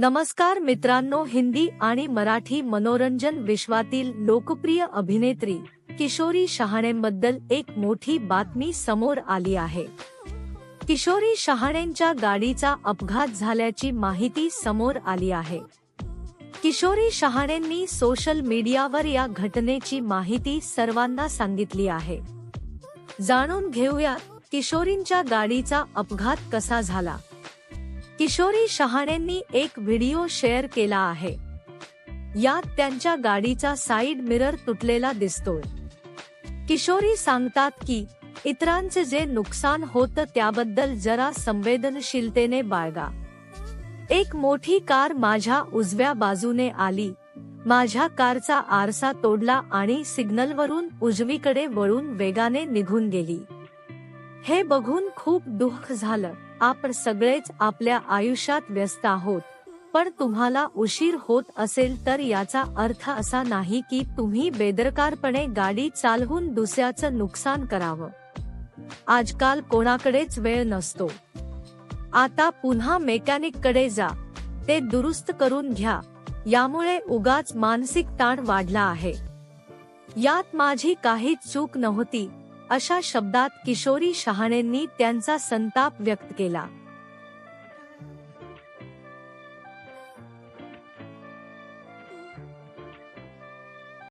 नमस्कार मित्रांनो हिंदी आणि मराठी मनोरंजन विश्वातील लोकप्रिय अभिनेत्री किशोरी शहाणेंबद्दल एक मोठी बातमी समोर आली आहे. किशोरी शहाणेंच्या गाडीचा अपघात झाल्याची माहिती समोर आली आहे. किशोरी शहाणेंनी सोशल मीडियावर या घटनेची माहिती सर्वांना सांगितली आहे. जाणून घेऊया किशोरींच्या गाडीचा अपघात कसा झाला? किशोरी शहाणेंनी एक व्हिडिओ शेअर केला आहे. यात त्यांच्या गाडीचा साईड मिरर तुटलेला दिसतोय. किशोरी सांगतात की इतरांचे जे नुकसान होतं त्याबद्दल जरा संवेदनशीलतेने बाळगा. एक मोठी कार माझ्या उजव्या बाजूने आली. माझ्या कारचा आरसा तोडला आणि सिग्नलवरून उजवीकडे वळून वेगाने निघून गेली. हे बघून खूप दुःख झालं. आपण सगळेच आपल्या आयुष्यात व्यस्त आहोत. पण तुम्हाला उशीर होत असेल तर याचा अर्थ असा नाही की तुम्ही बेदरकारपणे गाडी चालवून दुसऱ्याचं नुकसान करावं. आजकाल कोणाकडेच वेळ नसतो. आता पुन्हा मेकॅनिककडे जा. ते दुरुस्त करून घ्या. यामुळे उगाच मानसिक ताण वाढला आहे. यात माझी काहीच चूक नव्हती. अशा शब्दात किशोरी शहाणेंनी त्यांचा संताप व्यक्त केला.